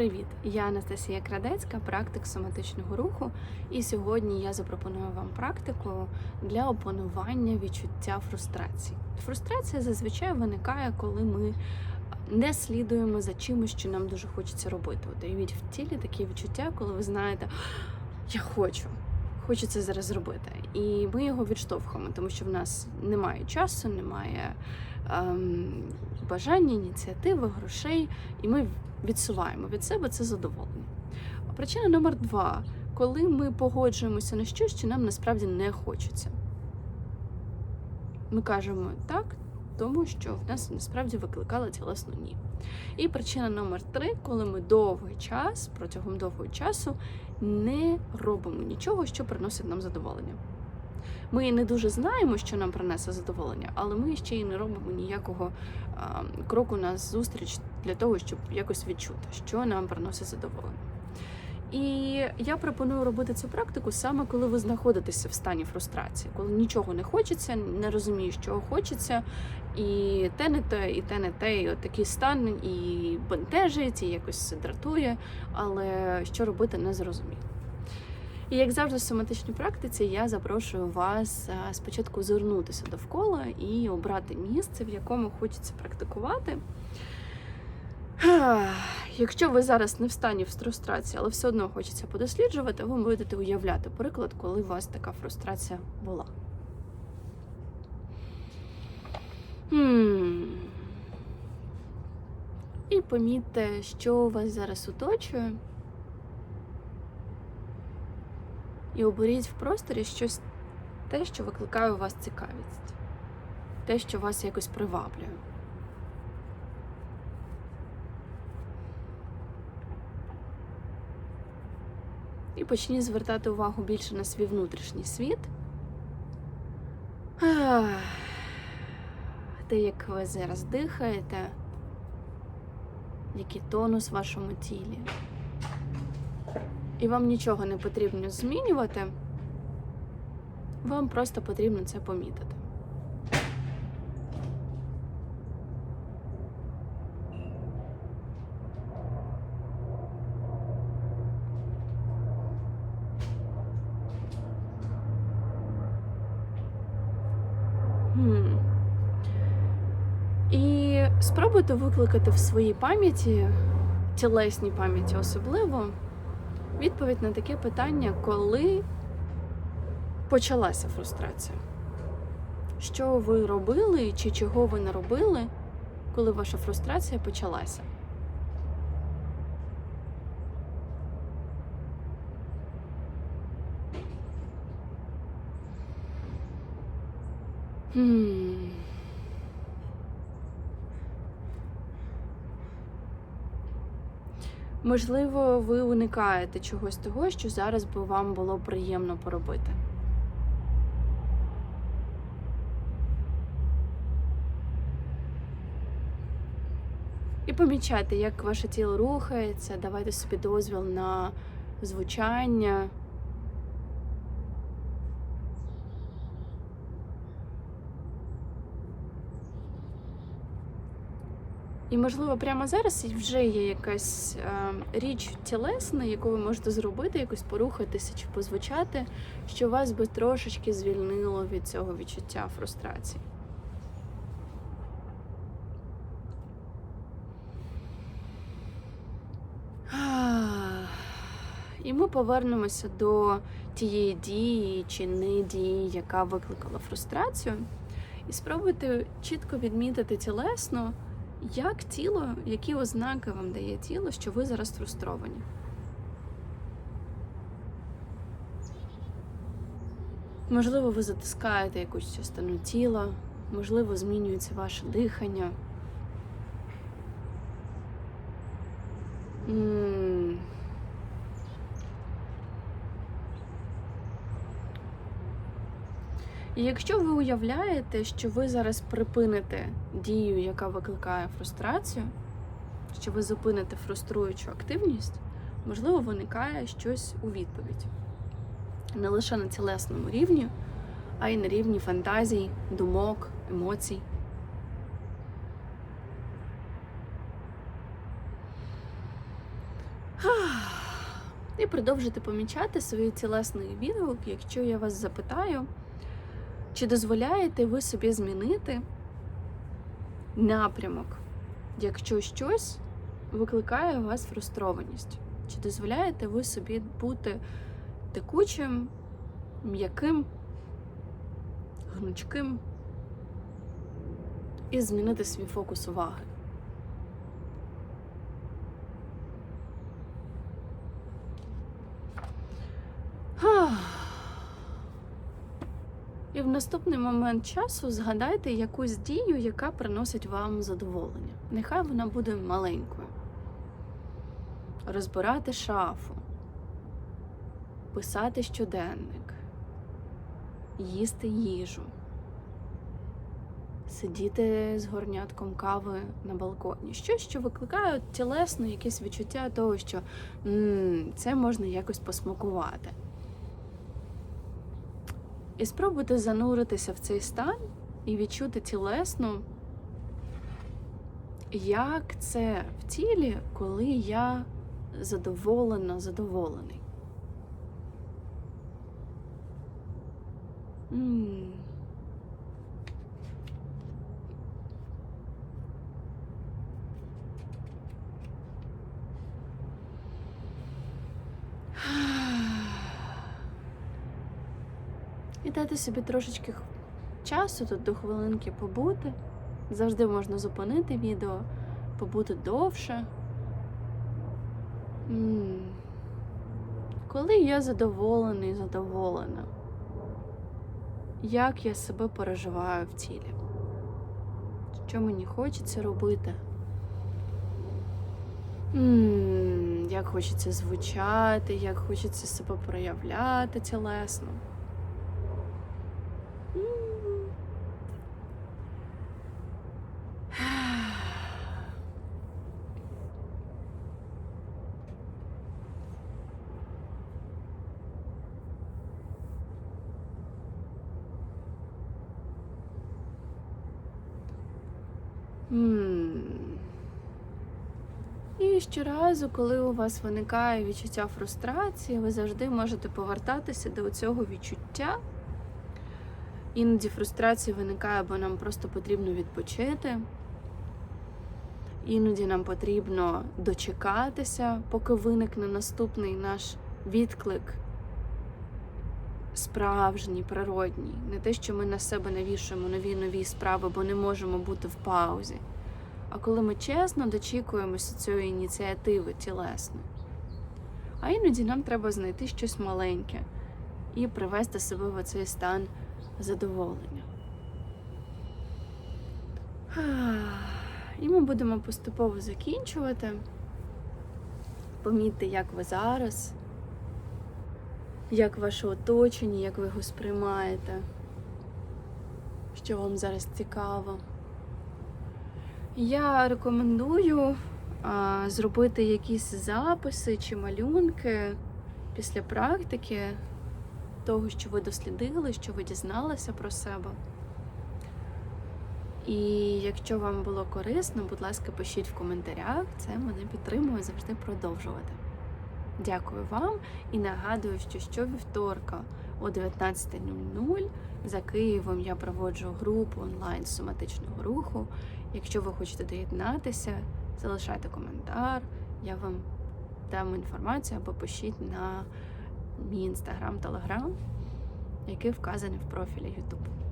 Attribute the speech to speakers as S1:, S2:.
S1: Привіт! Я Анастасія Крадецька, практик соматичного руху, і сьогодні я запропоную вам практику для опанування відчуття фрустрації. Фрустрація зазвичай виникає, коли ми не слідуємо за чимось, що нам дуже хочеться робити. От уявіть в тілі такі відчуття, коли ви знаєте, я хочу. Хочу це зараз зробити. І ми його відштовхуємо, тому що в нас немає часу, немає ем, бажання, ініціативи, грошей, і ми відсуваємо від себе це задоволення. Причина номер два коли ми погоджуємося на щось, що нам насправді не хочеться. Ми кажемо так, тому що в нас насправді викликало тілесну ні. І причина номер три, коли ми довгий час, протягом довгого часу не робимо нічого, що приносить нам задоволення. Ми не дуже знаємо, що нам принесе задоволення, але ми ще й не робимо ніякого а, кроку на зустріч для того, щоб якось відчути, що нам приносить задоволення. І я пропоную робити цю практику саме коли ви знаходитеся в стані фрустрації, коли нічого не хочеться, не розумієш, чого хочеться, і те не те, і те не те, і от такий стан і бентежить, і якось дратує, але що робити не зрозуміло. І як завжди в соматичній практиці, я запрошую вас спочатку звернутися довкола і обрати місце, в якому хочеться практикувати. Якщо ви зараз не в стані фрустрації, але все одно хочеться подосліджувати, ви будете уявляти приклад, коли у вас така фрустрація була. І помітьте, що вас зараз оточує. І оберіть в просторі щось те, що викликає у вас цікавість, те, що вас якось приваблює. І почніть звертати увагу більше на свій внутрішній світ. Те, як ви зараз дихаєте, який тонус в вашому тілі. І вам нічого не потрібно змінювати, вам просто потрібно це помітити. Хм. І спробуйте викликати в своїй пам'яті, тілесній пам'яті особливо, відповідь на таке питання, коли почалася фрустрація. Що ви робили чи чого ви не робили, коли ваша фрустрація почалася? Можливо, ви уникаєте чогось того, що зараз би вам було приємно поробити. І помічайте, як ваше тіло рухається, давайте собі дозвіл на звучання. І, можливо, прямо зараз вже є якась е, річ тілесна, яку ви можете зробити, якось порухатися чи позвучати, що вас би трошечки звільнило від цього відчуття фрустрації. І ми повернемося до тієї дії чи не дії, яка викликала фрустрацію, і спробуйте чітко відмітити тілесно. Як тіло, які ознаки вам дає тіло, що ви зараз фрустровані? Можливо, ви затискаєте якусь частину тіла, можливо, змінюється ваше дихання. М. І якщо ви уявляєте, що ви зараз припините дію, яка викликає фрустрацію, що ви зупините фруструючу активність, можливо, виникає щось у відповідь. Не лише на тілесному рівні, а й на рівні фантазій, думок, емоцій. І продовжити помічати свої тілесний відгук, якщо я вас запитаю, чи дозволяєте ви собі змінити напрямок, якщо щось викликає у вас фрустрованість? Чи дозволяєте ви собі бути текучим, м'яким, гнучким і змінити свій фокус уваги? І в наступний момент часу згадайте якусь дію, яка приносить вам задоволення. Нехай вона буде маленькою. Розбирати шафу, писати щоденник, їсти їжу, сидіти з горнятком кави на балконі. Щось, що викликає тілесно якесь відчуття того, що м це можна якось посмакувати. І спробуйте зануритися в цей стан і відчути тілесно, як це в тілі, коли я задоволена, задоволений. М. І дати собі трошечки часу, тут до хвилинки побути. Завжди можна зупинити відео, побути довше. М. Коли я задоволений, задоволена, як я себе переживаю в тілі? Що мені хочеться робити? М, Як хочеться звучати, як хочеться себе проявляти тілесно. М. М. І щоразу, коли у вас виникає відчуття фрустрації, ви завжди можете повертатися до цього відчуття. Іноді фрустрація виникає, бо нам просто потрібно відпочити. Іноді нам потрібно дочекатися, поки виникне наступний наш відклик. Справжній, природній. Не те, що ми на себе навішуємо нові нові справи, бо не можемо бути в паузі. А коли ми чесно дочікуємося цієї ініціативи тілесної. А іноді нам треба знайти щось маленьке і привести себе в цей стан задоволення. І ми будемо поступово закінчувати. Помітьте, як ви зараз, як ваше оточення, як ви його сприймаєте, що вам зараз цікаво. Я рекомендую а, зробити якісь записи чи малюнки після практики того, що ви дослідили, що ви дізналися про себе. І якщо вам було корисно, будь ласка, пишіть в коментарях, це мене підтримує завжди продовжувати. Дякую вам і нагадую, що щовівторка о 19.00 за Києвом я проводжу групу онлайн соматичного руху. Якщо ви хочете доєднатися, залишайте коментар, я вам дам інформацію або пишіть на мій інстаграм, телеграм, який вказаний в профілі YouTube.